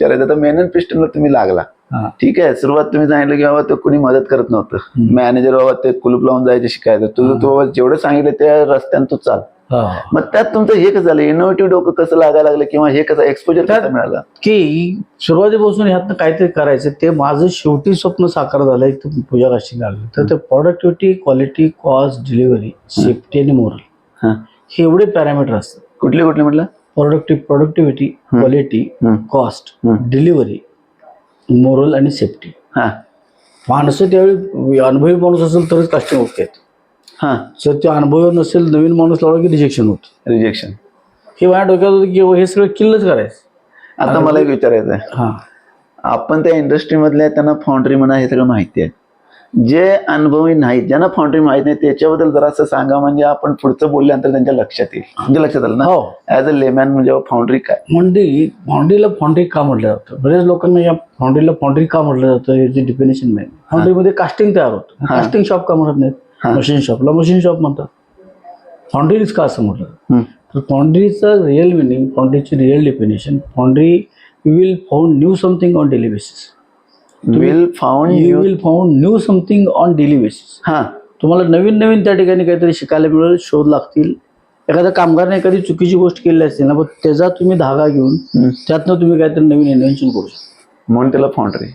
विचारायचं तर मेनन पिस्टनला तुम्ही लागला. ठीक आहे सुरुवात तुम्ही सांगितलं की बाबा तो कुणी मदत करत नव्हतं. मॅनेजर बाबा ते कुलूप लावून जायचे शिकायचं. तुझं तू बाबा जेवढं सांगितलं त्या रस्त्यानं तू चाल. मग त्यात तुमचं हे कसं झालं? इनोव्हेटिव्ह डोकं कसं लागायला लागलं किंवा हे कसं एक्सपोजर कसं मिळालं? की सुरुवातीपासून ह्यातनं काहीतरी करायचं ते माझं शेवटी स्वप्न साकार झालं एक तर पूजा काशी लागलं. तर ते productivity quality cost delivery safety आणि मोरल हा. हे एवढे पॅरामीटर असतात. कुठले कुठले म्हटलं? Productive productivity quality. Cost. Delivery moral आणि सेफ्टी हा. माणसं त्यावेळी अनुभवी माणूस असेल तरच कास्टिंग ओके आहेत हा. जर ते अनुभवी नसेल नवीन माणूस लावला की रिजेक्शन होतं. रिजेक्शन हे माझ्या डोक्यात होतं की हे सगळं किल्लच करायचं. आता मला एक विचारायचं आहे हां. आपण त्या इंडस्ट्रीमधले आहेत, त्यांना फाउंड्री म्हणा हे सगळं माहिती आहे. जे अनुभवी नाहीत ज्यांना फाउंड्री माहीत नाही त्याच्याबद्दल जरा असं सांगा. म्हणजे आपण पुढचं बोलल्यानंतर त्यांच्या लक्षात येईल. म्हणजे लक्षात आलं ना? हो. ऍज अ लेमॅन म्हणजे फाउंड्री काय? मंडी फाउंड्रीला फाउंड्री का म्हटलं जातं? बरेच लोकांना या फाउंड्रीला फाउंड्री का म्हटलं जातं याची डिफिनेशन नाही. फाउंड्रीमध्ये कास्टिंग तयार होतं. कास्टिंग शॉप का म्हणत नाहीत? मशीन शॉपला मशीन शॉप म्हणतात. फाउंड्रीज का असं म्हटलं. तर फाउंड्रीचं real meaning फाउंड्रीची real definition foundry you will found new something on daily basis will found you will found new something on daily basis हा. तुम्हाला नवीन नवीन त्या ठिकाणी काहीतरी शिकायला मिळेल शोध लागतील. एखाद्या कामगारने एखादी चुकीची गोष्ट केली असतील ना पण त्याचा तुम्ही धागा घेऊन. त्यातनं तुम्ही काहीतरी नवीन इन्व्हेन्शन करू शकता. म्हणून त्याला फाउंड्री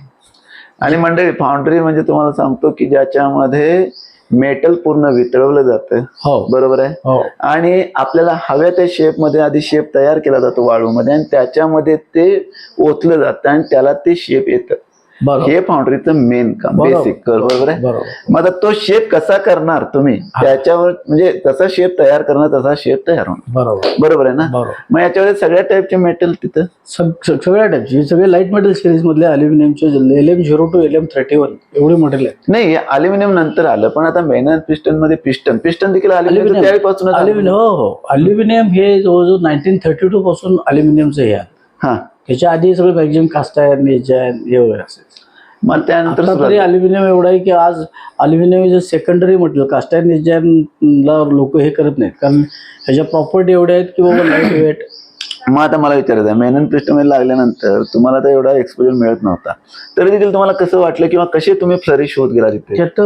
आणि मंडळी फाउंड्री म्हणजे तुम्हाला सांगतो की ज्याच्यामध्ये मेटल पूर्ण वितळवलं जातं. हो. बरोबर आहे? हो. आणि आपल्याला हव्या त्या शेपमध्ये आधी शेप तयार केला जातो वाळूमध्ये आणि त्याच्यामध्ये ते ओतलं जातं आणि त्याला ते शेप येतं. हे फाउंड्रीचं मेन काम. बेसिक बरोबर आहे? मग आता तो शेप कसा करणार तुम्ही? त्याच्यावर म्हणजे तसा शेप तयार करणार तसा शेप तयार होणार. बरोबर. बरोबर आहे ना? मग याच्यामध्ये सगळ्या टाईपचे मेटल तिथं? सग सग- सगळ्या टाईपचे सगळे लाइट मेटल सिरीज मधले अल्युमिनियमचे L M zero two L M thirty one एवढे मटेरियल आहे नाही अल्युमिनियम नंतर आलं पण आता मेहनत पिस्टनमध्ये पिस्टन पिस्टन देखील अल्युमिनियम हो हो. अल्युमिनियम हे जवळजवळ नाईन्टीन थर्टी टू पासून अल्युमिनियमचं हे आहे. हा. त्याच्या आधी सगळं मॅक्झिमम कास्ट आहे हे वगैरे असेल मग त्यानंतर आता सुरुवात- तरी अल्युमिनियम एवढं आहे की आज अल्युमिनियम इज सेकंडरी म्हटलं कास्ट आहे नेजाला लोक हे करत नाहीत. कारण ह्याच्या प्रॉपर्टी एवढ्या आहेत की बाबा लाइट वेट मग आता मला विचारायचं आहे मेनन पिस्टनमध्ये लागल्यानंतर तुम्हाला तर एवढा एक्सपोजर मिळत नव्हता. तरी देखील तुम्हाला कसं वाटलं किंवा कसे तुम्ही फ्लरिश होत गेला तिथे? त्यात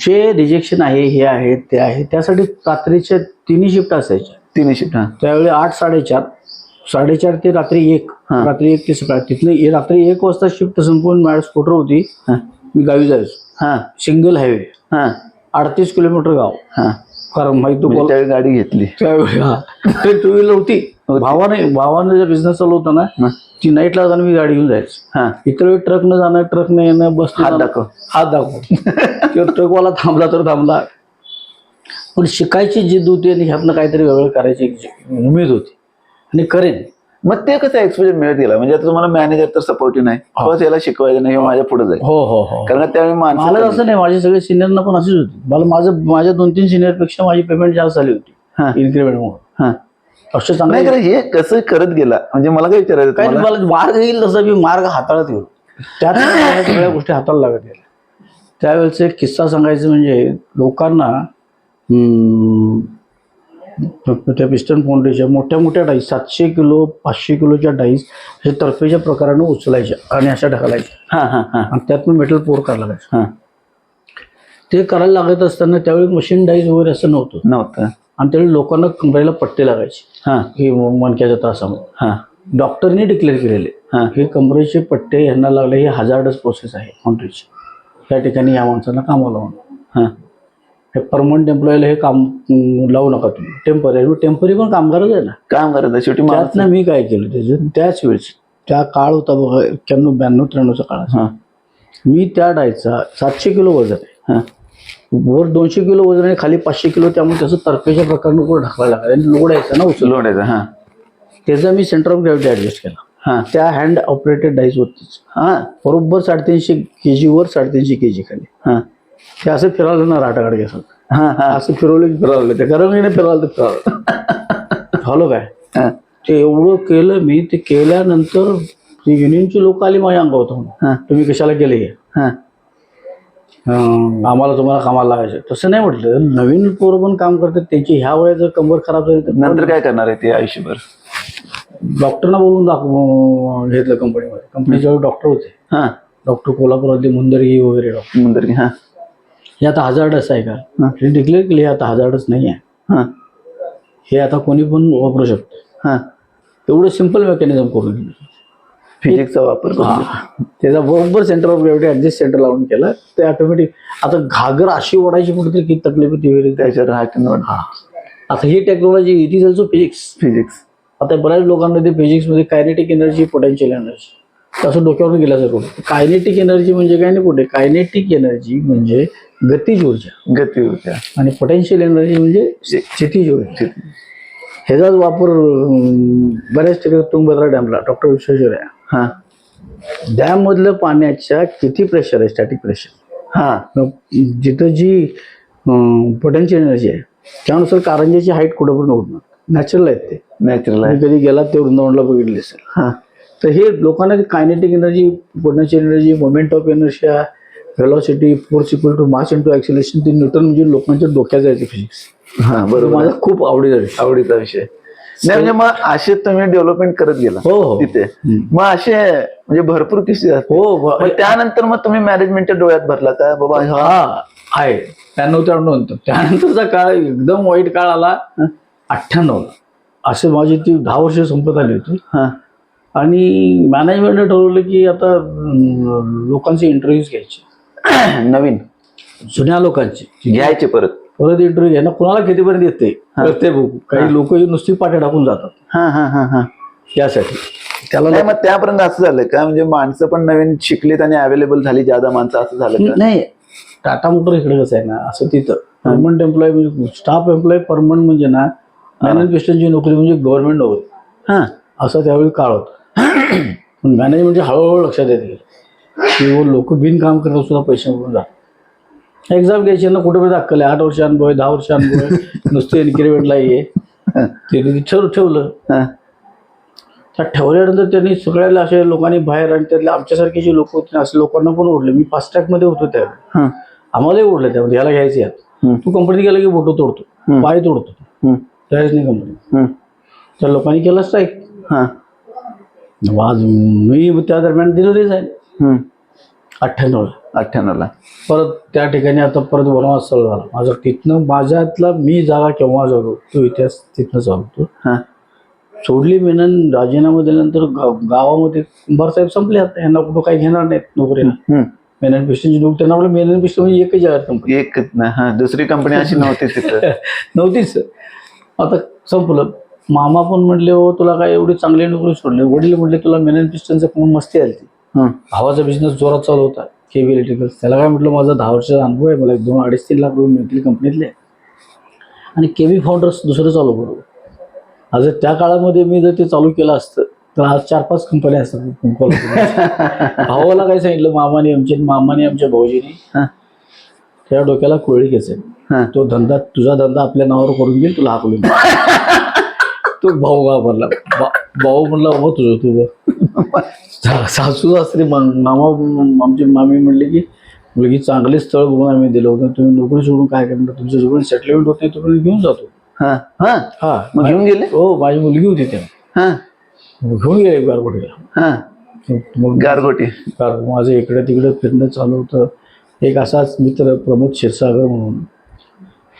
जे रिजेक्शन आहे हे आहे ते आहे त्यासाठी रात्रीच्या तिन्ही शिफ्ट असायच्या तिन्ही शिफ्ट त्यावेळी आठ साडेचार. साडेचार ते रात्री एक. हा. रात्री एक ते सकाळ. तिथनं रात्री एक वाजता शिफ्ट संपवून माझ्या स्कूटर होती. हा. मी गावी जायचो. हा. Single highway. हा. अडतीस किलोमीटर गाव. हा. कारण माहिती तू म्हणजे त्यावेळी गाडी घेतली. त्यावेळी हा. ते टू व्हीलर होती. भावाने भावाने जे बिझनेस चालू होता ना हा. ती नाईटला जाणं मी गाडी घेऊन जायचं. हा. इतर वेळी ट्रकनं जाणं ट्रकनं येणं बस हात दाखव. हात दाखव. किंवा ट्रकवाला थांबला तर थांबला. पण शिकायची जिद्द होती आणि ह्यातनं काहीतरी वेगळं करायची एक जी- उमेद होती. आणि करेन. मग ते कसं एक्सपोजर मिळत गेला म्हणजे आता तुम्हाला मॅनेजर तर सपोर्टिव्ह नाही. बस याला शिकवायचं नाही हे माझ्या पुढे जाईल हो हो हो. कारण त्यावेळी मला असं नाही माझे सगळे सिनियरना पण अशीच होती. मला माझं माझ्या दोन तीन सिनियरपेक्षा माझी पेमेंट जास्त झाली होती. इन्क्रीमेंट म्हणून हा. नाही चांगले हे कसं करत गेला? म्हणजे मला काय विचारायचं काही तुम्हाला? मला मार्ग येईल तसा मी मार्ग हाताळत गेलो त्यात मला सगळ्या गोष्टी हाताला लागत गेल्या. त्यावेळेचा एक किस्सा सांगायचं म्हणजे लोकांना हम्म, त्या पिस्टन फाउंडेशन मोठ्या मोठ्या डाईस सातशे किलो पाचशे किलोच्या डाईस हे तर्फेच्या प्रकारानं उचलायच्या आणि अशा ढकलायच्या. हा हा हा. आणि त्यातून मेटल पोर करायला लागायचं. हा. ते करायला लागत असताना त्यावेळी मशीन डाईज वगैरे असं नव्हतं. नव्हतं. आणि त्यावेळी लोकांना कंपनीला पट्टे लागायचे. हा. हे मणक्याच्या त्रासामुळे हा. डॉक्टरनी डिक्लेअर केलेले. हा. हे कमरेचे पट्टे यांना लागले हे हजार्डच प्रोसेस आहे फाउंड्रीची त्या ठिकाणी या माणसांना कामाला लावणं हा. हे परमनंट एम्प्लॉईला हे काम अं, लावू नका तुम्ही. टेंपररी टेंपररी पण कामगारच आहे ना. काम करत शेवटी माणूस त्यातनं मी काय केलं त्याचं? त्याच वेळेस त्या काळ होता बघा एक्क्याण्णव ब्याण्णव त्र्याण्णवचा काळ. हा. मी त्या डायचा सातशे किलो वजन आहे. हा. वर दोनशे किलो वजन आहे खाली पाचशे किलो त्यामुळे त्याचं तर्फेच्या प्रकारनं वर ढकलायला लागलं. आणि लोड यायचा ना उचल लोडायचं हा. त्याचा मी सेंटर ऑफ ग्रॅव्हिटी ॲडजस्ट केला. हा. त्या हँड ऑपरेटेड डाईस होतीच हा. बरोबर साडेतीनशे के जीवर साडेतीनशे के जी खाली. हा. ते असं फिरवलं ना राटाकडे असं हा हा. असं फिरवलं की फिरवलं. ते गरम फिरवलं तर फिरवलं झालं काय? हा. ते एवढं केलं मी ते केल्यानंतर ती युनियनची लोक आली माझ्या हा. तुम्ही कशाला केले हे. हा अं, आम्हाला तुम्हाला कामाला लागायचं. तसं नाही म्हटलं. नवीन पोरं पण काम करतात. त्यांची ह्या वयात जर कंबर खराब झाली तर नंतर काय करणार आहे ते आयुष्यभर? डॉक्टरना बोलून दाखव घेतलं कंपनीमध्ये कंपनीच्या डॉक्टर होते. हा. डॉक्टर कोल्हापुरातले मुंदरगी वगैरे डॉक्टर. मुंदर की हा. हे आता हजार्डस आहे का? हा. डिक्लेअर केले आता हजार्डस नाही आहे हा. हे आता कोणी पण वापरू शकतो. हा. एवढं सिंपल मेकॅनिझम करून फिजिक्सचा वापर त्याचा बरोबर centre of gravity adjust centre लावून केलं ते ऑटोमॅटिक आता घागर अशी ओढायची कुठे तरी किती तकलीफ होती वगैरे त्याच्यावर आता ही technology it is also physics physics आता बऱ्याच लोकांना ते फिजिक्समध्ये कायनेटिक एनर्जी पोटेन्शियल एनर्जी असं डोक्यावरून गेलं सर कुठे? कायनेटिक एनर्जी म्हणजे काय नाही कुठे? कायनेटिक एनर्जी म्हणजे गतीज ऊर्जा गती ऊर्जा आणि पोटेन्शियल एनर्जी म्हणजे स्थितीज ऊर्जा ह्याचाच वापर अं, बऱ्याच ठिकाणी तुंगभद्रा डॅमला डॉक्टर विश्वेश्वरया. हा. डॅम मधलं पाण्याच्या किती प्रेशर आहे स्टॅटिक प्रेशर हा. जिथं जी पोटेन्शियल एनर्जी आहे त्यानुसार कारंजाची हाईट कुठं पण होणार नॅचरल आहेत ते. नॅचरल आहे तुम्ही कधी गेलात ते वृंदावनला बघितले असेल. हा. तर हे लोकांना kinetic energy potential energy moment of inertia velocity force equal to mass into acceleration ते न्यूटन म्हणजे लोकांच्या डोक्यात जायचं फिजिक्स हा बरोबर. माझा खूप आवडीचा विषय. आवडीचा विषय. नाही म्हणजे मग असे तुम्ही डेव्हलपमेंट करत गेला हो हो. तिथे. मग असे म्हणजे भरपूर किस्से हो मग त्यानंतर मग तुम्ही मॅनेजमेंटच्या डोळ्यात भरला का? बाबा हा. हा आहे. त्र्याण्णव त्र्याण्णव नंतर त्यानंतरचा काळ एकदम वाईट काळ आला. अठ्ठ्याण्णव. असे माझी ती दहा वर्ष संपत आली होती. हा. आणि मॅनेजमेंटने ठरवलं की आता लोकांचे इंटरव्ह्यूज घ्यायचे. नवीन. जुन्या लोकांचे. घ्यायचे परत. परत इंटरव्ह्यू घ्यायला कुणाला कितीपर्यंत येते ते बघू काही लोक नुसती पाट्या टाकून जातात. हा हा हा हा. यासाठी. त्याला नाही मग त्यापर्यंत असं झालं का? म्हणजे माणसं पण नवीन शिकलीत आणि अवेलेबल झाली ज्यादा माणसं असं झालं नाही टाटा मोटर इकडे कसं आहे ना असं तिथं. परमनंट एम्प्लॉय म्हणजे स्टाफ एम्प्लॉय परमनंट म्हणजे ना मॅनेज पिस्टनची नोकरी म्हणजे गव्हर्नमेंट नोकरी. हा. असं त्यावेळी काळ होता. पण मॅनेजमेंटच्या हळूहळू लक्षात येत. गेलं की लोक बिनकाम करत सुद्धा पैसे मिळून जात एक्झाम घ्यायची ना कुठे पण दाखवले आठ वर्ष अनुभव आहे दहा वर्ष अनुभव आहे. नुसते इन्क्रिमेंटला ये ते ठेव ठेवलं. हा. त्या ठेवल्यानंतर त्यांनी सगळ्याला असे लोकांनी बाहेर आणि त्यातले आमच्यासारखे जे लोक होते असे लोकांना पण ओढले. मी फास्ट ट्रॅकमध्ये होतो त्यावेळी हा. आम्हालाही ओढलं त्यामध्ये याला घ्यायचे यात. तू कंपनीत गेला की बोटो तोडतो. पाय तोडतो. त्यावेळेस नाही कंपनी त्या लोकांनी केलं स्ट्राईक हा. आज मी त्या दरम्यान दिलं रिझाईन हम्म. अठ्ठ्याण्णवला अठ्ठ्याण्णवला परत त्या ठिकाणी आता परत वनवास चालू झाला. माझं तिथनं माझ्यातला मी जागा केव्हा झालो तो इतिहास तिथनं चालू होतो हा. सोडली मेनन राजीनामा दिल्यानंतर गाव- गावामध्ये कुंभार साहेब संपले आता. यांना कुठं काही घेणार नाहीत नोकरीला. हम्म. मेनन पिस्टनची नोकरी त्यांना आपलं मेनन पिस्टन म्हणजे एकच जागा कंपनी. एक ना हा दुसरी कंपनी अशी नव्हती तिथं. नव्हतीच. आता संपलं. मामा पण म्हणले हो तुला काय एवढी चांगली नोकरी सोडली? वडील म्हणले तुला मेनन पिस्टनचं पण मस्ती आली भावाचा बिझनेस जोरात चालू होता. केबी इलेक्ट्रिकल्स त्याला काय म्हटलं माझा दहा वर्षाचा अनुभव आहे. मला एक दोन अडीच तीन लाख रुपये मिळतील कंपनीतले आणि केबी फाउंडर्स दुसरं चालू करू. आज त्या काळामध्ये मी जर ते चालू केलं असतं तर आज चार पाच कंपन्या असतात. भावाला काय सांगितलं मामाने आमच्या मामाने आमच्या भाऊजीने हा, त्या डोक्याला कोळी घ्यायचे. तो धंदा तुझा धंदा आपल्या नावावर करून घेईल तुला हाकलून. तो भाऊ बा- भाऊ म्हणला हो तुझं तू बघ." सा- सासू सासरी मामा आमची मामी म्हणली की मुलगी चांगले स्थळ बघून आम्ही दिलं होतं. तुम्ही नोकरी सोडून काय करणार? तुमचं जोपर्यंत सेटलमेंट होत नाही तोपर्यंत घेऊन जातो. हा हा. हा मग घेऊन गेले? हो माझी मुलगी होती तेव्हा. हा. मग घेऊन गेले गारगोटीला. हा. मग गारगोटी. माझं इकडे तिकडे फिरणं चालू होतं. एक असाच मित्र प्रमोद क्षीरसागर म्हणून.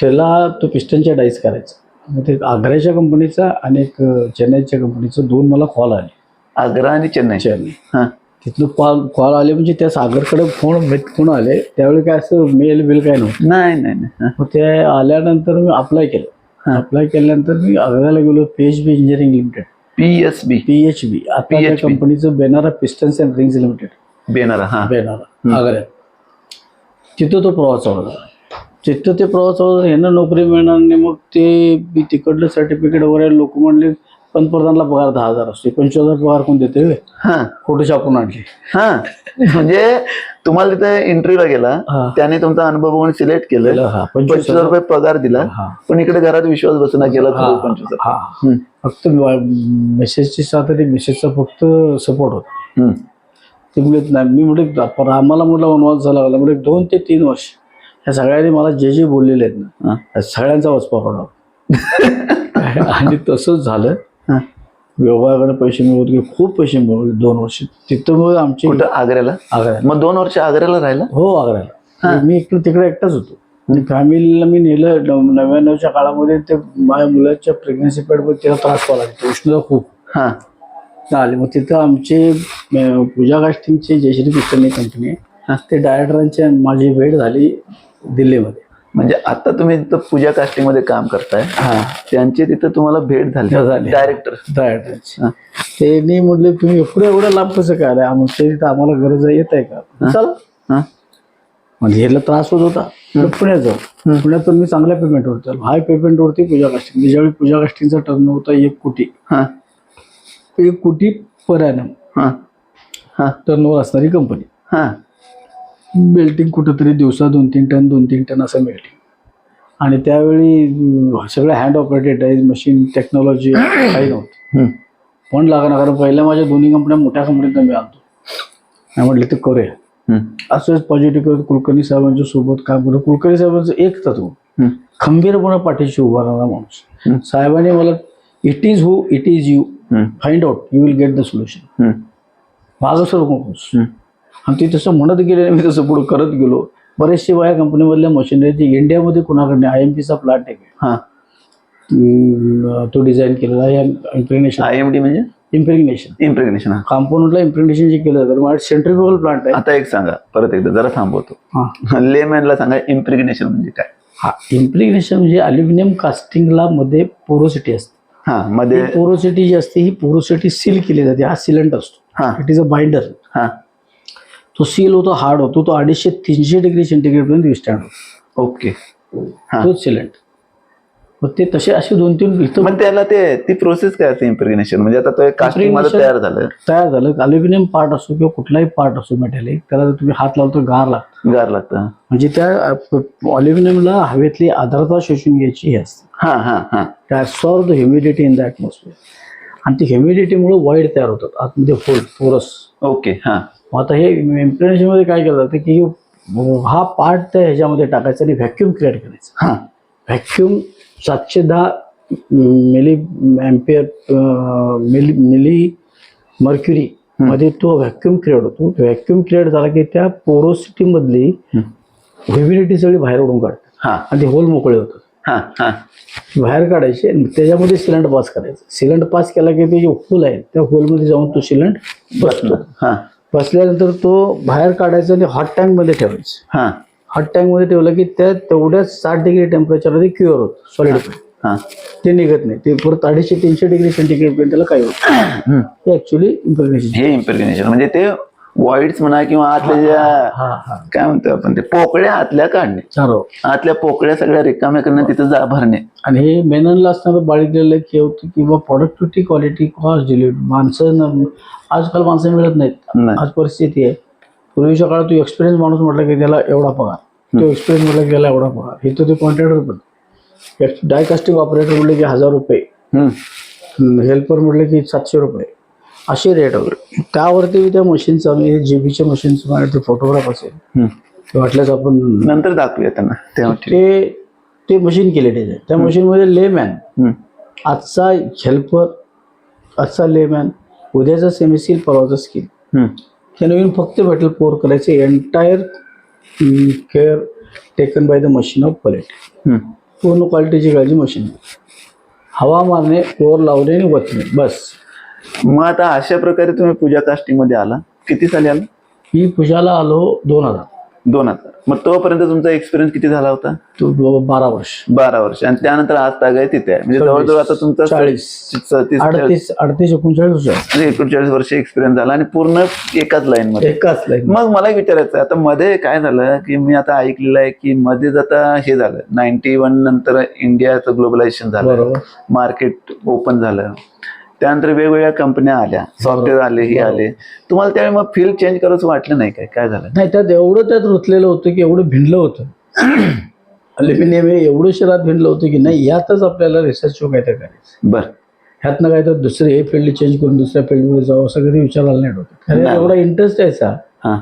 त्याला तो पिस्टनच्या डाईस करायचा. मग ते आग्र्याच्या कंपनीचा आणि एक चेन्नईच्या कंपनीचं दोन मला कॉल आले. आग्रा आणि चेन्नई. चेन्नई. हा. तिथलं कॉल कॉल आले म्हणजे त्या सागरकडे फोन फोन आले. त्यावेळी काय असं मेल बिल काय नव्हतं. नाही नाही नाही. मग ते आल्यानंतर मी अप्लाय केलं. हा. अप्लाय केल्यानंतर मी आग्र्याला गेलो P H B engineering limited P S B P H B आता. कंपनीचं Benara pistons and rings limited Benara हा. बेनारा आग्र्यात तिथं तो प्रवास झाला तिथं ते प्रवास झाला यांना नोकरी मिळणार नाही. मग ते मी तिकडलं सर्टिफिकेट वगैरे लोक म्हणले पंतप्रधानला पगार दहा हजार असते. पंचवीस हजार पगार कोण देते? हा. खोटं छापून आणले हा. म्हणजे तुम्हाला तिथे इंटरव्ह्यूला गेला हा. त्याने तुमचा अनुभव बघून सिलेक्ट केलं. हा. पंचवीस पंचवीस हजार रुपये पगार दिला हा. पण इकडे घरात विश्वास बसना केला खरं पंचवीस हजार. हा. हम्म, फक्त मेसेजची साथ आणि मेसेजचा फक्त सपोर्ट होता. हम्म. ते म्हणजे नाही मी म्हटलं पर आम्हाला म्हटलं वनवास झाला लागला म्हणजे दोन ते तीन वर्ष. ह्या सगळ्यांनी मला जे जे बोललेले आहेत ना हा. त्या सगळ्यांचा वचपा पडला आणि तसंच झालं. व्यवहाराकडे पैसे मिळवत गेले खूप पैसे मिळवले दोन वर्ष. तिथं मग आमचे कुठं? आग्र्याला? आग्र्याला. मग दोन वर्ष आग्र्याला राहिला? हो आग्र्याला. मी इकडे तिकडे एकटाच होतो. आणि फॅमिलीला मी नेलं नव- नव्याण्णवच्या काळामध्ये ते माझ्या मुलाच्या प्रेग्नन्सी पेडमध्ये त्याला त्रास व्हायला लागला. उष्णता खूप. हा. आले. मग तिथं आमचे पूजा कास्टिंगचे जयश्री पिक्चरनी कंपनी. आहे. ते डायरेक्टरांची माझी भेट झाली दिल्लीमध्ये. म्हणजे आता तुम्ही तिथं पूजा कास्टिंगमध्ये काम करताय. हा. त्यांची तिथं तुम्हाला भेट झाली. झाली. डायरेक्टर डायरेक्टरची हा. त्यांनी म्हटलं तुम्ही एवढं एवढं लांब कसं काय? आमच्या इथं आम्हाला गरज येत आहे का? चला. म्हणजे ह्याला त्रास होत होता. तर पुण्यात जाऊ पुण्यात पण मी चांगल्या पेमेंटवर चालू हाय पेमेंटवरती पूजा कास्टिंग ज्यावेळी पूजा कास्टिंगचा टर्न होता एक कोटी. हा. एक कोटी पर ॲनम हा. हा. टर्नओव्हर असणारी कंपनी हा. बेल्टिंग कुठंतरी दिवसा दोन तीन टन दोन तीन टन असं बेल्टिंग आणि त्यावेळी सगळं हँड ऑपरेटेड आहे मशीन टेक्नॉलॉजी काही नव्हतं. पण लागणार कारण पहिल्या माझ्या दोन्ही कंपन्या मोठ्या कंपनीत मी आणतो आणि म्हटलं ते करूया. असंच पॉझिटिव्ह करत कुलकर्णी साहेबांच्या सोबत काम करतो कुलकर्णी साहेबांचं एक तत्व. खंबीरपणे पाठीशी उभा राहणारा माणूस. साहेबांनी मला it is who it is you. Find out you will get the solution. माझं सर नकोस हम्म. आणि ते तसं म्हणत गेले मी तसं पुढे करत गेलो. बरेचसे बाया कंपनीमधल्या मशिनरी इंडियामध्ये कुणाकडे आय एम पीचा प्लांट आहे हा. तो डिझाईन केलेला आहे इम्प्रेग्नेशन आय एम डी म्हणजे? इम्प्रेग्नेशन इम्प्रेग्नेशन हा. कॉम्पोनंटला इम्प्रेग्नेशन जे केलं तर माझ्या सेंट्रिफ्युगल प्लांट आहे. आता एक सांगा परत एकदा जरा थांबवतो. हा. लेमॅनला सांगा इम्प्रिग्नेशन म्हणजे काय? हा इम्प्रिग्नेशन म्हणजे अल्युमिनियम कास्टिंगला मध्ये पोरोसिटी असते. हा मध्ये पोरोसिटी जी असते ही पोरोसिटी सील केली जाते हा सिलेंट असतो. इट इज अ बाइंडर हा. तो सील होतो हार्ड होतो तो अडीचशे तीनशे डिग्री सेंटीग्रेड पर्यंत विस्टँड होतो. ओके हा. तोच सिलेंट मग ते तसे असे दोन तीन मग त्याला ते ती प्रोसेस काय असते इम्प्रिग्नेशन म्हणजे आता तो एक मध्ये तयार झालं. तयार झालं. अल्युमिनियम पार्ट असो किंवा कुठलाही पार्ट असो मेटॅलिक त्याला जर तुम्ही हात लावतो गार लागतं. गार लागतं. म्हणजे त्या अल्युमिनियमला हवेतली आर्द्रता शोषून घ्यायची हे असते. हा हा हा. Transfer the humidity in the atmosphere आणि ती ह्युमिडिटीमुळे वाईड तयार होतात आतमध्ये होल पोरस ओके हा. मग आता हे इम्प्रेशनमध्ये काय केलं जातं की हा पार्ट त्या ह्याच्यामध्ये टाकायचा आणि व्हॅक्यूम क्रिएट करायचा. हा. व्हॅक्यूम सातशे दहा milli ampere milli milli mercury मध्ये तो व्हॅक्यूम क्रिएट होतो. व्हॅक्यूम क्रिएट झाला की त्या पोरोसिटी मधली ह्युमिडिटी सगळी बाहेर ओढून काढतात. हा. आणि ते होल मोकळे होतात. हा हा. बाहेर काढायचे त्याच्यामध्ये सिलेंड पास करायचं. सिलेंड पास केला की ते जे होल आहे त्या होलमध्ये जाऊन तो सिलेंड बसतो. बसल्यानंतर तो बाहेर काढायचा आणि हॉट टँकमध्ये ठेवायचं. हा. हॉट टँकमध्ये ठेवलं की त्या तेवढ्याच साठ डिग्री टेम्परेचरमध्ये क्युअर होतं सॉलिड हा. ते निघत नाही. ते परत अडीचशे तीनशे डिग्री सेंटीग्रेड पर्यंत त्याला काय होतं. ते ऍक्च्युली इम्प्रेग्नेशन हे इम्प्रिग्नेशन म्हणजे ते वॉइड्स म्हणा किंवा आतल्या ज्या हा हा काय म्हणतो आपण ते पोकळ्या आतल्या काढणे. आतल्या पोकळ्या सगळ्या रिकाम्या करणं तिथं जा भरणे. आणि हे मेननला असणारं बाळगलेलं की होतं की बा प्रोडक्टिव्हिटी क्वालिटी कॉस्ट डिलीट माणसं आजकाल माणसं मिळत नाहीत. नाही. आज परिस्थिती आहे. पूर्वीच्या काळात तू एक्सपिरियन्स माणूस म्हटलं की त्याला एवढा पगार. तो एक्सपिरियन्स म्हटलं की त्याला एवढा पगार. इथं ते कॉन्ट्रॅक्टर पण. डायकास्टिंग ऑपरेटर म्हटलं की हजार रुपये. हेल्पर म्हटलं की सातशे रुपये. असे रेट वगैरे त्यावरती त्या मशीनचं आम्ही जे बीच्या मशीनचं माझ्याकडे फोटोग्राफ असेल. ते वाटल्यास आपण नंतर दाखवूया त्यांना. तेव्हा ठीक ते ते मशीन केले डिझाईन त्या मशीनमध्ये लेमॅन. आजचा हेल्पर आजचा लेमॅन उद्याचा सेमिसील परवाचा स्किल. हे नवीन फक्त भेटेल पोर करायचे. Entire care taken by the machine of hmm. पूर्ण क्वालिटीची काळजी मशीन हवा मारणे पोर लावणे आणि वचणे बस. मग आता अशा प्रकारे तुम्ही पूजा कास्टिंगमध्ये आला. किती साली आला? मी पूजाला आलो दोन हजार. दोन हजार. मग तोपर्यंत तुमचा एक्सपिरियन्स किती झाला होता? तो ब- बारा वर्ष. बारा वर्ष. आणि त्यानंतर आज ताग आहे तिथे. आहे म्हणजे जवळजवळ आता तुमचा चाळीस. अडतीस अडतीस एकोणचाळीस वर्ष. म्हणजे एकोणचाळीस वर्ष एक्सपिरियन्स झाला आणि पूर्ण एकाच लाईन मध्ये. एकाच लाईन मग मला एक विचारायचं आहे, आता मध्ये काय झालं की मी आता ऐकलेलं आहे की मध्येच आता हे झालं. नाईन्टी वन नंतर इंडियाचं ग्लोबलायझेशन झालं. बरोबर. मार्केट ओपन झालं. त्यानंतर वेगवेगळ्या कंपन्या आल्या सॉफ्टवेअर आले हे आले. तुम्हाला त्यावेळी मग फील्ड चेंज करायचं वाटलं नाही काय? काय झालं? नाही त्यात एवढं त्यात रुतलेलं होतं की एवढं भिनलं होतं. अल्युमिनियम हे एवढं शहरात भिनलं होतं की नाही यातच आपल्याला रिसर्च काय तर करायचं. बर. ह्यातनं काय तर दुसरे हे फील्ड चेंज करून दुसऱ्या फील्डमध्ये जावं असं कधी विचार आला नाही नाही. एवढा इंटरेस्ट यायचा. हा.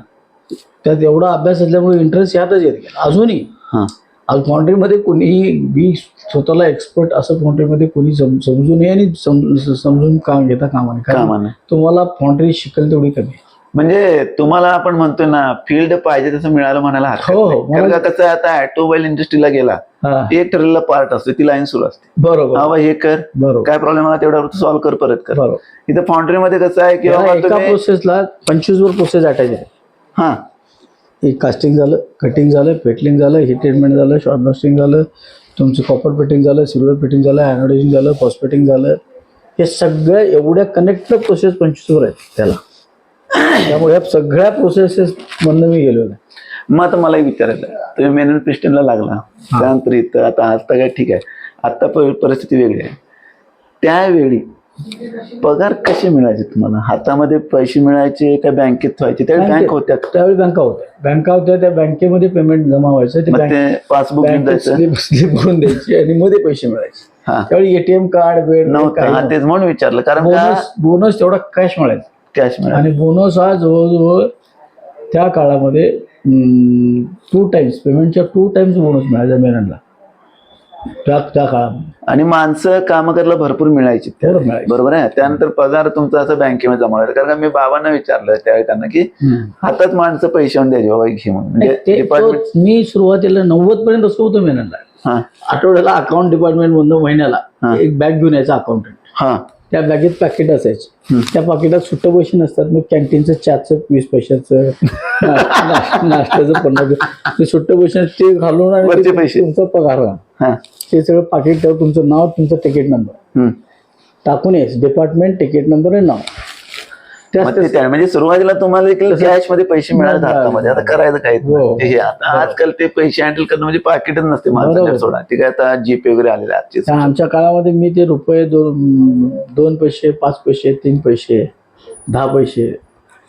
त्यात एवढा अभ्यास असल्यामुळे इंटरेस्ट यातच येत गेला. अजूनही. हा. आज फाउंड्रीमध्ये कोणीही मी स्वतःला एक्सपर्ट असं फाउंड्रीमध्ये कोणी सम- समजू नये आणि सम- समजून काम घेता कामा नये. कारण कामानं तुम्हाला फाउंड्री शिकेल तेवढी कमी. म्हणजे तुम्हाला आपण म्हणतोय ना फील्ड पाहिजे तसं मिळालं म्हणायला हो. हो. कसं आहे, आता ऑटोमोबाईल इंडस्ट्रीला गेला हा, एक ठरलेला पार्ट असतो ती लाईन सुरू असते. बरोबर. हा हे कर. बरोबर. काय प्रॉब्लेम आला तेवढा सॉल्व्ह कर परत कर. इथं फाउंड्री मध्ये कसं आहे की या बाबा एका तुम्ही प्रोसेसला पंचवीस वर प्रोसेस अटॅच आहे. हा. एक कास्टिंग झालं कटिंग झालं पेटलिंग झालं हिट ट्रीटमेंट झालं शॉर्ट ब्लास्टिंग झालं तुमचं कॉपर पेटिंग झालं सिल्वर पेटिंग झालं ॲनोडायझिंग झालं फॉस्फेटिंग झालं. हे सगळ्या एवढ्या कनेक्टेड प्रोसेस पंचवीसवर आहेत त्याला. त्यामुळे ह्या सगळ्या प्रोसेसेस मधनं मी आहे मग आता मला विचारायचं. तुम्ही मेनल पिस्टनला लागला. त्यानंतर इथं आता आज तर काय ठीक आहे. आता प- परिस्थिती वेगळी आहे. त्यावेळी पगार कसे मिळायचे तुम्हाला? हातामध्ये पैसे मिळायचे का बँकेत व्हायचे त्यावेळी बँक होत्या? त्यावेळी बँका होत्या. बँका होत्या त्या बँकेमध्ये पेमेंट जमा व्हायचं. ते पासबुक स्लिप भरून द्यायची आणि मध्ये पैसे मिळायचे. हा. त्यावेळी एटीएम कार्ड बेड नव्हतं. तेच म्हणून विचारलं. कारण बोनस तेवढा कॅश मिळायचा. कॅश मिळालं आणि बोनस हा जवळजवळ त्या काळामध्ये टू टाइम्स पेमेंटच्या टू टाइम्स बोनस मिळायचा मेननला त्या त्या काळामध्ये. आणि माणसं काम करायला भरपूर मिळायची. बरोबर आहे? त्यानंतर पगार तुमचा असं बँकेमध्ये जमा कारण का मी बाबांना विचारलं त्यावेळी त्यांना की हातात माणसं पैसे आणून द्यायचे बाबा घे म्हणून. म्हणजे मी सुरुवातीला नव्वद पर्यंत असं होतं हा. आठवड्याला अकाउंट डिपार्टमेंट मधून महिन्याला. एक बॅग घेऊन यायचा अकाउंटंट हा. त्या बॅगेत पॅकेट असायचे. त्या पाकिटात सुट्ट पैसे नसतात. मग कॅन्टीनचं चहाचं वीस पैशाचं नाश्त्याचं पन्नास ते सुट्ट पैसे ते घालून आणि. तुमचा पगार. हा ते सगळं पाकिट ठेव तुमचं नाव तुमचं तिकीट नंबर हम्म. टाकून यायचं डिपार्टमेंट तिकीट नंबर आणि नाव त्याच मग ते त्या- म्हणजे सुरुवातीला तुम्हाला कॅशमध्ये पैसे मिळाले. हातामध्ये आता करायचं काही हो. हे आता आजकाल ते पैसे हँडल करणं म्हणजे पाकिटच नसते बरोबर. सोडा आहे आता जीपे वगैरे आलेले आहे आजचे त्या आमच्या काळामध्ये मी ते रुपये दोन दोन पैसे पाच पैसे तीन पैसे दहा पैसे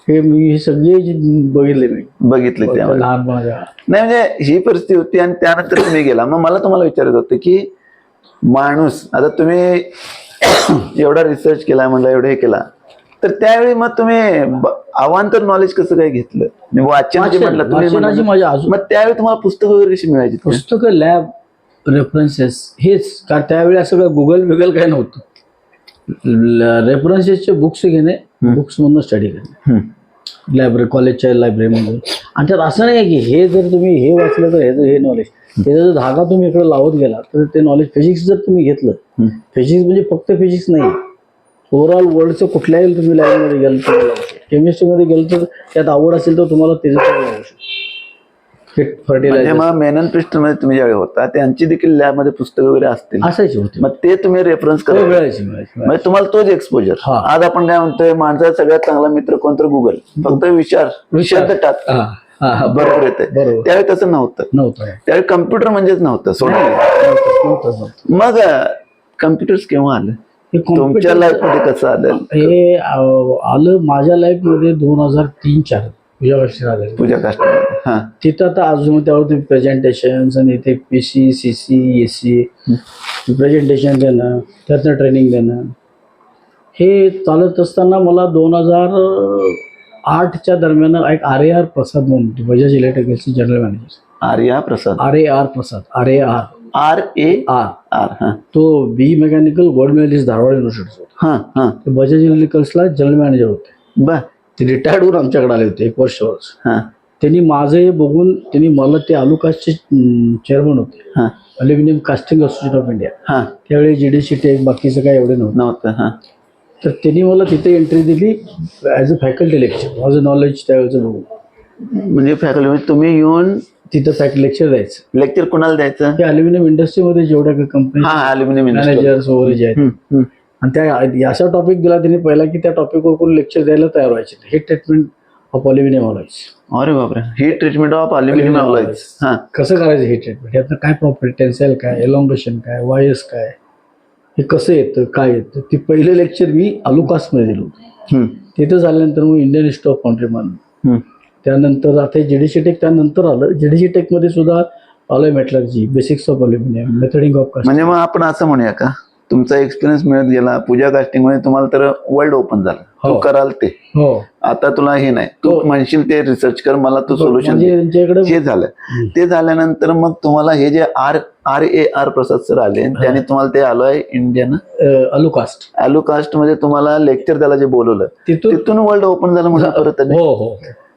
हे मी हे सगळे जे बघितले मी. बघितले लहानपणाच्या नाही म्हणजे ही परिस्थिती होती आणि त्यानंतर तुम्ही गेला. मग मला तुम्हाला विचारायचं होतं की माणूस आता तुम्ही एवढा रिसर्च केला म्हणलं एवढं हे केला. तर त्यावेळी मग तुम्ही अवांतर नॉलेज कसं काय घेतलं? म्हणजे म्हटलं वाचनाची. माझ्या अजून मग त्यावेळी तुम्हाला पुस्तकं वगैरे कशी मिळायची? पुस्तकं लॅब रेफरन्सेस हेच. कारण त्यावेळी असं काय गुगल बिगल काय नव्हतं. रेफरन्सेसचे बुक्स घेणे बुक्स मधून स्टडी करणे. लायब्ररी कॉलेजच्या लायब्ररीमधून आणि त्यात असं नाही की हे जर तुम्ही हे वाचलं तर ह्याचं हे नॉलेज त्याचा जर धागा तुम्ही इकडे लावत गेला तर ते नॉलेज फिजिक्स जर तुम्ही घेतलं. फिजिक्स म्हणजे फक्त फिजिक्स नाही. ओव्हरऑल वर्ल्डचं कुठल्याही तुम्ही लाईनमध्ये गेलं तर लावू शकता केमिस्ट्रीमध्ये गेलं तर त्यात आवड असेल तर तुम्हाला त्याचं लावू शकता. म्हणजे फर्टिलायझर मग मेनन पृष्ठमध्ये तुम्ही ज्यावेळी होता त्यांची देखील लॅबमध्ये पुस्तकं वगैरे असतील. असायची होती. मग ते तुम्ही रेफरन्स हो, करा मिळायची मिळायची म्हणजे तुम्हाला तोच एक्सपोजर हा. आज आपण काय म्हणतोय माणसाचा सगळ्यात चांगला मित्र कोणतं गुगल फक्त विचार विचार. तर टाक. हा, हा, हा, बरोबर. येते बरोबर. त्यावेळी तसं नव्हतं. नव्हतं त्यावेळी कम्प्युटर म्हणजेच नव्हतं सोडलं नव्हतं, नव्हतं, नव्हतं. मग कम्प्युटर्स केव्हा आलं? हे तुमच्या computer- लाईफमध्ये कसं आलं? हे अं, आलं माझ्या लाईफमध्ये दोन हजार तीन चार. आलं तुझ्या कष्टामध्ये हा. तिथं आता अजून त्यावर तुम्ही प्रेझेंटेशन आणि इथे P C C C S C presentation देणं त्यातनं ट्रेनिंग देणं. हे चालत असताना मला दोन हजार आठच्या दरम्यान एक आर ए आर प्रसाद म्हणून Bajaj इलेक्ट्रिकलचे general manager Arya Prasad. R A R Prasad R A R. R A R R हा. तो B mechanical gold medalist Dharwad युनिव्हर्सिटीचा होता. हा हा. बजाज इलेक्ट्रिकल्सला जनरल मॅनेजर होते. बर. ते रिटायर्ड होऊन आमच्याकडे आले होते एक वर्ष वर्ष हा. त्यांनी माझं हे बघून त्यांनी मला ते आलुकासचे चेअरमन होते. हा. Aluminium casting association of India हा. त्यावेळी जी डी सी टेक बाकीचं काय एवढे नव्हतं. नव्हतं हा. तर त्यांनी मला तिथे एंट्री दिली ॲज अ फॅकल्टी लेक्चर माझं नॉलेज त्यावेळेचं बघून. म्हणजे फॅकल्टी म्हणजे तुम्ही येऊन तिथं फॅक लेक्चर द्यायचं. लेक्चर कोणाला द्यायचं? ते अल्युमिनियम इंडस्ट्रीमध्ये जेवढ्या कंपनी हा अल्युमिनियम मॅनेजर्स वगैरे जे आहेत. आणि त्या असा टॉपिक दिला त्यांनी पहिला की त्या टॉपिकवर कोण लेक्चर द्यायला तयार व्हायचे. हे ट्रीटमेंट ऑफ अल्युमिनियम ऑलाइज अरे बापरे. ही ट्रीटमेंट ऑफ अल्युमिनियम Aluminium हा. कसं करायचं हे ट्रीटमेंट यातनं काय प्रॉपर्टी टेन्साईल काय? एलॉंगेशन काय? वायस काय? हे कसं येतं? काय येतं? ते पहिलं लेक्चर मी अलुकासमध्ये दिलं. तिथं झाल्यानंतर मग इंडियन इन्स्टिट्यूट ऑफ कॉन्ट्रीमन. त्यानंतर आता जी डी सी टेक त्यानंतर आलं. जी डी सी टेकमध्ये सुद्धा आलं metallurgy basics of aluminium methoding of म्हणजे मग आपण असं म्हणूया का? तुमचा एक्सपिरियन्स मिळत गेला. पूजा कास्टिंगमध्ये तुम्हाला तर वर्ल्ड ओपन झालं. तू हो. कराल ते. हो. आता तुला हे नाही. तू हो. म्हणशील ते रिसर्च कर मला तू सोल्युशन म्हणजे त्यांच्याकडे हे झालं. ते झाल्यानंतर मग तुम्हाला हे जे R R A R Prasad sir आले त्याने तुम्हाला ते आलो आहे इंडियन अलुकास्ट अॅलोकास्टमध्ये तुम्हाला लेक्चर त्याला जे बोलवलं तिथून वर्ल्ड ओपन झालं म्हणून परत. हो हो.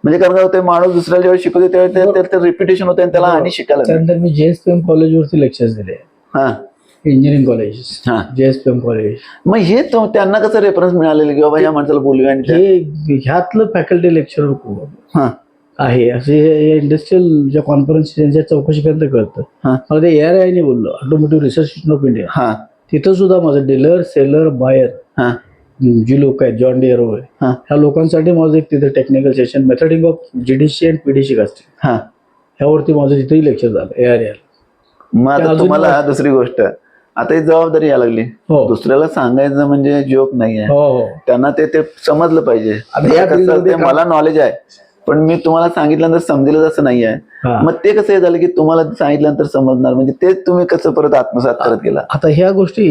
म्हणजे कारण होते माणूस दुसऱ्या जेव्हा शिकवते त्यावेळी रिपिटेशन होते आणि त्याला आणि शिकायला मी जे एस पी एम कॉलेजवरती लेक्चर्स दिले. हा. इंजिनिअरिंग कॉलेज हा. J S P M college मग हे तो- त्यांना कसं रेफरन्स मिळालेलं की बाबा या माणसाला बोलूया आणि त्या- हे ह्यातलं फॅकल्टी लेक्चर हा. आहे. असे इंडस्ट्रियल ज्या कॉन्फरन्स त्यांच्या चौकशीपर्यंत कळतं. हा. मला ते एआर आयने बोललो ऑटोमोटिव्ह रिसर्च ऑफ इंडिया हा. तिथं सुद्धा माझं डीलर सेलर बायर हा. जी लोक आहेत जॉन डिअर वगैरे हा. ह्या लोकांसाठी माझं एक तिथे technical session methoding of GDC and PDC casting हा. ह्यावरती माझं तिथेही लेक्चर झालं एआर आय मग आता अजून तुम्हाला दुसरी गोष्ट. आता ही जबाबदारी यायला लागली. हो. दुसऱ्याला सांगायचं म्हणजे जोक नाहीये. हो हो. त्यांना ते ते समजलं पाहिजे. आता या कसं मला नॉलेज आहे पण मी तुम्हाला सांगितल्यानंतर समजेलच असं नाही आहे हा. मग ते कसं हे झालं की तुम्हाला सांगितल्यानंतर समजणार म्हणजे ते तुम्ही कसं परत आत्मसात करत गेला? आता ह्या गोष्टी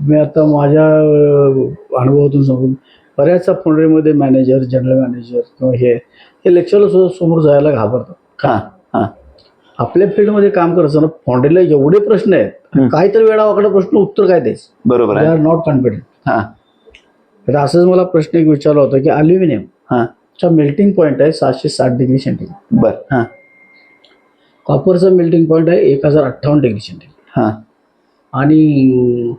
मी आता माझ्या अं, अनुभवातून सांगून बऱ्याचशा फोनमध्ये मॅनेजर जनरल मॅनेजर किंवा हे हे लेक्चरला सुद्धा समोर जायला घाबरतात. हा हा. आपल्या फील्डमध्ये काम करत असताना फाउंडेला एवढे प्रश्न आहेत. काहीतरी वेळावाकडे प्रश्न उत्तर काय द्यायचं बरोबर आर नॉट कॉन्फिडंट हा. असंच मला प्रश्न एक विचारला होता की अल्युमिनियम हा. चा मेल्टिंग पॉईंट आहे सातशे साठ डिग्री सेंटीग्रेड बर. हा. कॉपरचा मेल्टिंग पॉईंट आहे एक हजार अठ्ठावन्न डिग्री सेंटीग्रेड हा. आणि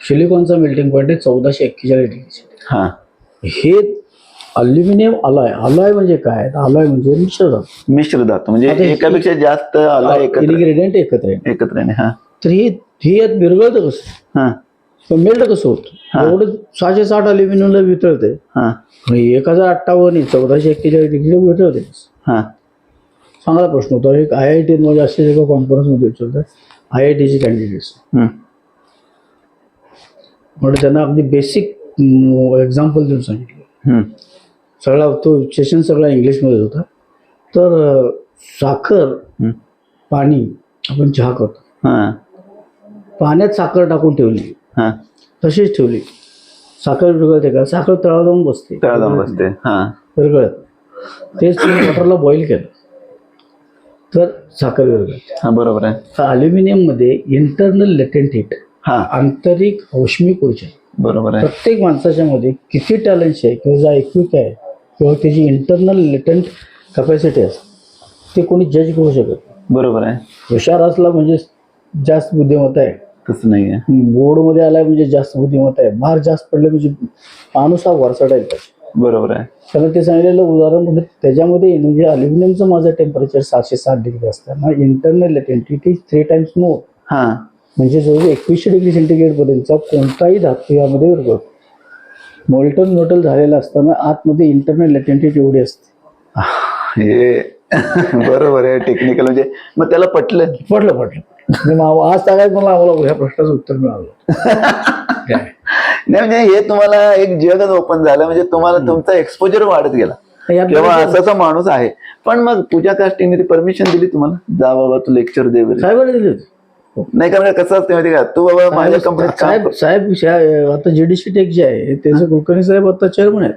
सिलिकॉनचा मेल्टिंग पॉईंट आहे चौदाशे एक्केचाळीस डिग्री सेंटीग्रेड हा. हे अल्युमिनियम अलॉय अलॉय म्हणजे काय? अलॉय म्हणजे मिश्र धातू मिश्र धातू म्हणजे एकापेक्षा जास्त आला एकत्र. इन्ग्रेडियंट एकत्र एकत्र हा. तर हे हे यात विरघळतं कसं? हा. मेल्ट कसं होतं? एवढं सहाशे साठ अल्युमिनियमला वितळते हा. एक हजार अठ्ठावन्न चौदाशे एक्केचाळीस डिग्री वितळते हा. चांगला प्रश्न होता. एक आय आय टी म्हणजे असे एका कॉन्फरन्समध्ये विचारतात. आय आय टीचे कॅन्डिडेट्स. म्हणजे त्यांना अगदी बेसिक एक्झाम्पल देऊन सांगितलं. सगळा तो सेशन सगळा इंग्लिशमध्ये होता. तर साखर. पाणी आपण चहा करतो. हा. पाण्यात साखर टाकून ठेवली. हा. तशीच ठेवली. साखर विरघळते का? साखर तळा जाऊन बसते. तळा जाऊन बसते. हा. विरघळत तेच तुम्ही वॉटरला बॉईल केलं. तर साखर विरघळते हा बरोबर आहे. तर अल्युमिनियममध्ये इंटरनल लेटेंट हीट हा. आंतरिक औष्मिक ऊर्जा. बरोबर आहे. प्रत्येक माणसाच्या मध्ये किती टॅलेंट्स आहे किंवा जा ऐकविक आहे किंवा त्याची इंटरनल लेटंट कपॅसिटी असते ते कोणी जज करू शकत नाही. बरोबर आहे. हुशार असला म्हणजे जास्त बुद्धिमत्ता आहे. तसं नाहीये बोर्डमध्ये आला म्हणजे जास्त बुद्धिमत्ता आहे. मार जास्त पडले म्हणजे माणूस हा वरचढायला पाहिजे. बरोबर आहे. त्यानं ते सांगितलेलं उदाहरण म्हणजे त्याच्यामध्ये म्हणजे अल्युमिनियमचं माझं टेम्परेचर सातशे साठ डिग्री असताना internal latentity three times more हा. म्हणजे जवळजवळ एकवीसशे डिग्री सेंटीग्रेड पर्यंतचा कोणताही धातू यामध्ये विरघळतो मोल्टन मोटल झालेला असताना आतमध्ये इंटरनल लेटेंटिटी एवढी असते. हे बरोबर आहे टेक्निकल म्हणजे मग त्याला पटलं. म्हणजे मा- आज सगळ्यात मला आम्हाला ह्या प्रश्नाचं उत्तर मिळालं. नाही म्हणजे हे तुम्हाला एक जगच ओपन झालं म्हणजे तुम्हाला तुमचा एक्सपोजर वाढत गेला. तेव्हा असाचा माणूस आहे. पण मग पूजा कास्टिंगने ती परमिशन दिली तुम्हाला? जा बाबा तू लेक्चर दे साहेबांनी दिले होते. नाही कारण कसं असते माहिती का? तू बाबा माझ्या कंपनीत साहेब. साहेब शा- आता जीडीसी टेक जे आहे त्याचे कुलकर्णी साहेब आता चेअरमन आहेत.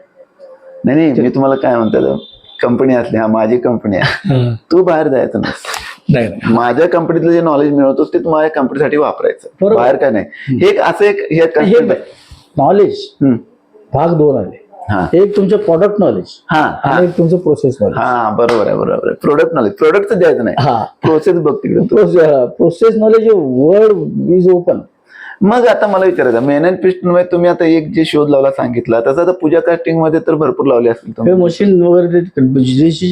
नाही नाही मी तुम्हाला काय म्हणतो कंपनी असली हा माझी कंपनी आहे. तू बाहेर जायचं नाही नाही नाही. माझ्या कंपनीतलं जे नॉलेज मिळवतोस ते तू माझ्या कंपनीसाठी वापरायचं. बरोबर. बाहेर काय नाही. हे एक असं एक हे concept आहे. नॉलेज हम्म. भाग दोन आले. एक तुमचं प्रॉडक्ट नॉलेज हा एक तुमचं प्रोसेस नॉलेज हा बरोबर आहे बरोबर आहे. प्रोडक्ट नॉलेज प्रोडक्टच द्यायचं नाही. हा. प्रोसेस बघ तिकडे. Process knowledge word is open मग आता मला विचारायचं मेन अँड पिस्टनमध्ये तुम्ही आता एक जे शोध लावला सांगितला तसं आता पूजा कास्टिंगमध्ये तर भरपूर लावले असतील हे मशीन वगैरे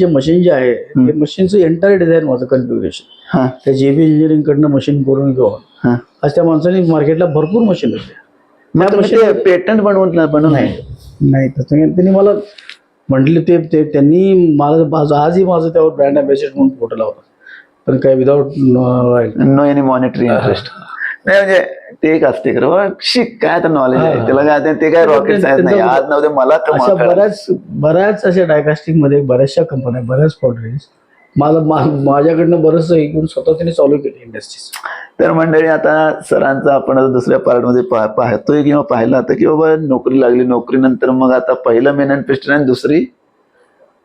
मशीन जे आहे ते मशीनचं एंटायर डिझाईन माझं कन्फिग्युरेशन त्या जेबी इंजिनिअरिंग कडनं मशीन करून घेऊन आज त्या माणसाने मार्केटला भरपूर मशीन होते पेटंट बनवून बनवून नाही नाही. तर त्यांनी त्यांनी मला म्हटले ते ते त्यांनी मला माझं आजही माझं त्यावर ब्रँड अँबॅसिडर म्हणून फोटो लावला पण काय without no any monetary interest नाही म्हणजे ते एक असते खरं शिक काय आता नॉलेज आहे? त्याला काय ते- ते काय रॉकेट सायन्स नाही. आज नव्हते मला तर अशा मला कळलं. बऱ्याच बऱ्याच अशा डायकास्टिंगमध्ये बऱ्याचशा कंपन्या बऱ्याच फॉर्डरीज मला मा- माझ्याकडनं बरंच ऐकून स्वतः त्यांनी चालू केली इंडस्ट्रीज तर मंडळी आता सरांचं आपण आता दुसऱ्या पार्टमध्ये पा- पाहतोय किंवा पाहिलं आता की बाबा नोकरी लागली नोकरीनंतर मग आता पहिलं मेन अँड पिस्टन आणि दुसरी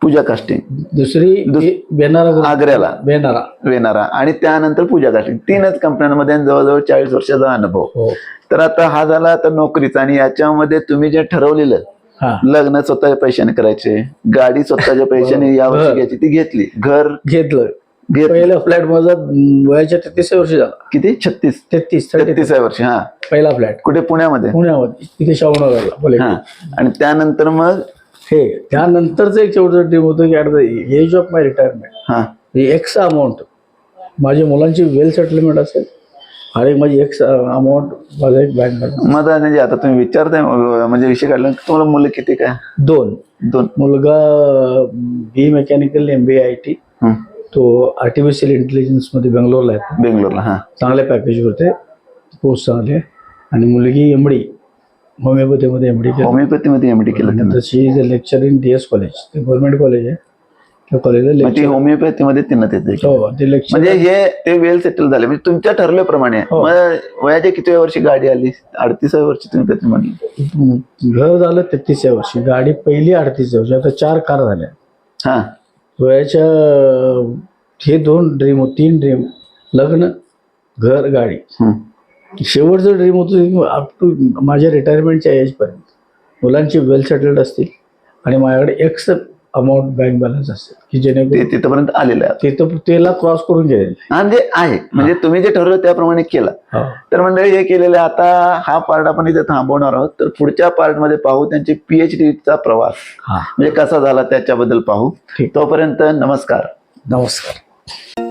पूजा कास्टिंग दुसरी group- आग्र्याला. बेनारा वेनारा आणि त्यानंतर पूजा कास्टिंग तीनच कंपन्यांमध्ये जवळजवळ चाळीस वर्षाचा अनुभव. हो. तर आता हा झाला आता नोकरीचा आणि याच्यामध्ये तुम्ही जे ठरवलेलं लग्न स्वतःच्या पैशाने करायचे गाडी स्वतःच्या पैशाने या वर्षी. घ्यायची ती घेतली. घर घेतलं. घेत पहिला फ्लॅट माझा वयाच्या तेहतीस वर्षी झाला. किती? छत्तीस. तेहतीस तेहतीस वर्षी हा. पहिला फ्लॅट कुठे? पुण्यामध्ये. पुण्यामध्ये. तिथे शाहूनगरला हा. आणि त्यानंतर मग? हे त्यानंतरचं एक शेवटचं ड्रीम होतं की एज ऑफ माय रिटायरमेंट हा. एक्स अमाऊंट माझ्या मुलांची वेल सेटलमेंट असेल. आणि माझी एक्स अमाऊंट माझा एक बँक मग आता म्हणजे आता तुम्ही विचारताय म्हणजे विषय काढला तुम्हाला मुलं किती काय? दोन. दोन. मुलगा B mechanical M B I T. तो आर्टिफिशियल इंटेलिजन्समध्ये बेंगलोरला आहे. बेंगलोरला हा. चांगल्या पॅकेज होते पोस्ट चांगले आणि मुलगी एम डी होमिओपॅथीमध्ये एम डी केलं. होमिओपॅथीमध्ये एमडी केलं तशी is a lecture in D S college ते गव्हर्नमेंट कॉलेज आहे. कॉलेजला ती लेक्चर होमिओपॅथीमध्ये त्यांना ते हो म्हणजे हे ते वेल सेटल झाले. म्हणजे तुमच्या ठरल्याप्रमाणे. हो. वयाच्या किती वर्षी गाडी आली? अडतीसाव्या वर्षी तुम्ही त्यात म्हणले घर झालं तेहतीसच्या वर्षी. गाडी पहिली अडतीसच्या वर्षी. आता चार कार झाल्या. हा. वयाच्या हे दोन ड्रीम तीन ड्रीम लग्न घर गाडी. शेवटचं ड्रीम होतं अप टू माझ्या रिटायरमेंटच्या एजपर्यंत मुलांची वेल सेटल्ड असतील. आणि माझ्याकडे एक्स अमाऊंट बँक बॅलन्स असेल की ते जेणेकरून तिथपर्यंत आलेलं आहे तिथं तेला क्रॉस करून गेलेलं हा म्हणजे आहे. म्हणजे तुम्ही जे ठरवलं त्याप्रमाणे केलं. हो. तर मंडळी हे केलेलं आहे. आता हा पार्ट आपण इथे थांबवणार आहोत. तर पुढच्या पार्टमध्ये पाहू त्यांची पीएचडी चा प्रवास. हा. म्हणजे कसा झाला त्याच्याबद्दल पाहू. ठीक. तोपर्यंत नमस्कार. नमस्कार.